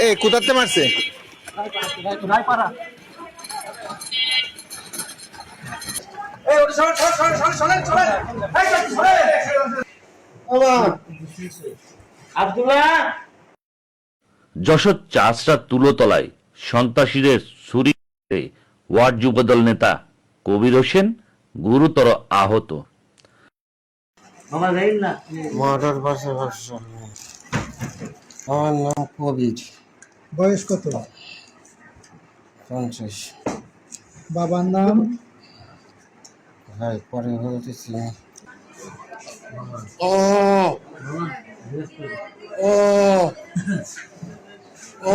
এ কোথাতে মারছে? যশোর চাষরা তুলোতলায় সন্ত্রাসীদের ছুরিতে ওয়ার্ড যুবদল নেতা কবির হোসেন গুরুতর আহত। আমার নাম কবির। বয়স কত? পঞ্চাশ। বাবার নাম? ভাই পরে বলতেছি। ও। ও। ও।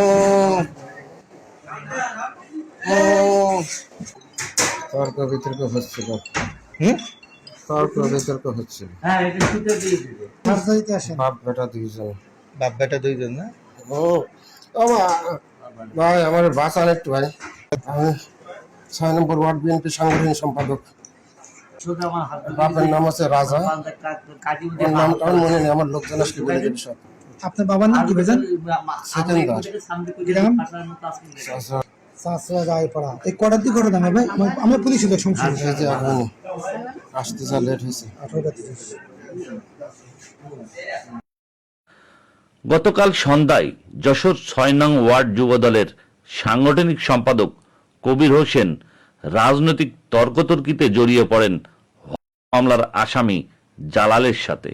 ও। তর্ক বিতর্ক হচ্ছিল। হুম? তর্ক বিতর্ক হচ্ছিল। বাপ বেটা দুইজন। বাপ বেটা দুইজন না? ও। ভাই আমার বাঁচান একটু ভাই। আমি ছয় নম্বর ওয়ার্ড বিএনপি সাংগঠনিক সম্পাদক। বাপের নাম আছে রাজা। নামটা আমার মনে নেই আমার লোকজন আসলে বলে দেবে সব। আপনার বাবার নাম কি বেজান সেকেন্দার। গ্রাম রায়পাড়া এই কটার দিকে ঘটনা হবে আমার- পুলিশ সংসদ এই আসতে যা লেট হয়েছে। আঠারোটা গতকাল সন্ধ্যায় যশোর ছয় নং ওয়ার্ড যুবদলের সাংগঠনিক সম্পাদক কবির হোসেন রাজনৈতিক তর্কতর্কিতে জড়িয়ে পড়েন মামলার আসামি জালালের সাথে।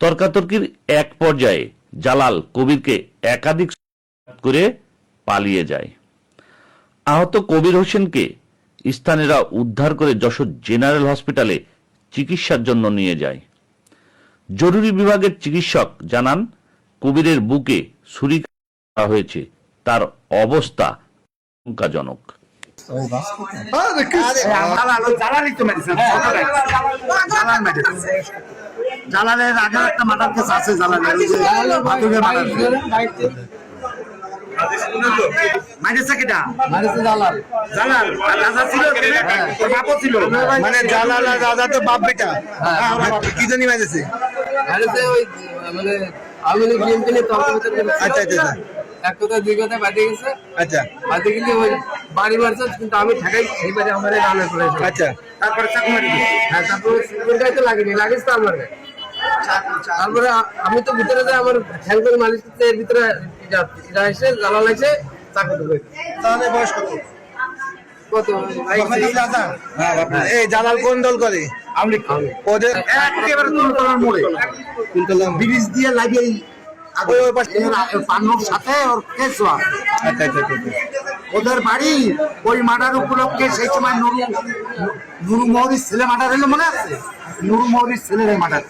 তর্কাতর্কির এক পর্যায়ে জালাল কবিরকে একাধিক করে পালিয়ে যায়। আহত কবির হোসেনকে স্থানীয়রা উদ্ধার করে যশোর জেনারেল হসপিটালে চিকিৎসার জন্য নিয়ে যায়। জরুরি বিভাগের চিকিৎসক জানান কবিরের বুকে ছুরি করা হয়েছে। তার অবস্থা আশঙ্কাজনক। আমি বাস কোথায়? জালালের আগের একটা মার্ডার কেস আছে জালালের। ওই যে মাদুরের মার্ডার জালাল। রাজা ছিল বাপও ছিল? মানে জালাল আর রাজা তো বাপ বেটা। কি জানি মাইছে মানে আওয়ামী বিএনপি নিয়ে তর্ক বিতর্ক আচ্ছা আচ্ছা আচ্ছা। এক কথা দুই কথা বাদে গেছে। আচ্ছা। বাদে গেলে ওই বাড়ি মারছে কিন্তু আমি ঠেকাই সেই বাড়ি আমার রান্না করেছে আচ্ছা। তারপরে মারি হ্যাঁ তারপরে সিলিন্ডার তো লাগেনি লাগিস তো আমার। তারপরে আমি তো ভিতরে যাই আমার মালিশ এর ভিতরে এটা এটা এসে জ্বালা লাগছে তাহলে বয়স কত? কত? রাজা এই জালাল কোন দল করে? ওদের একেবারে তুলতলার মোড়ে ব্রিজ দিয়ে ওই ওই পাশে সাথে ওর হয় আচ্ছা আচ্ছা আচ্ছা, আচ্ছা। ওদের বাড়ি ওই মার্ডার উপলক্ষে সেই সময় নুরু নুরু মৌরির ছেলে মার্ডার হলো মনে আছে? নুরু মৌরির ছেলের মার্ডার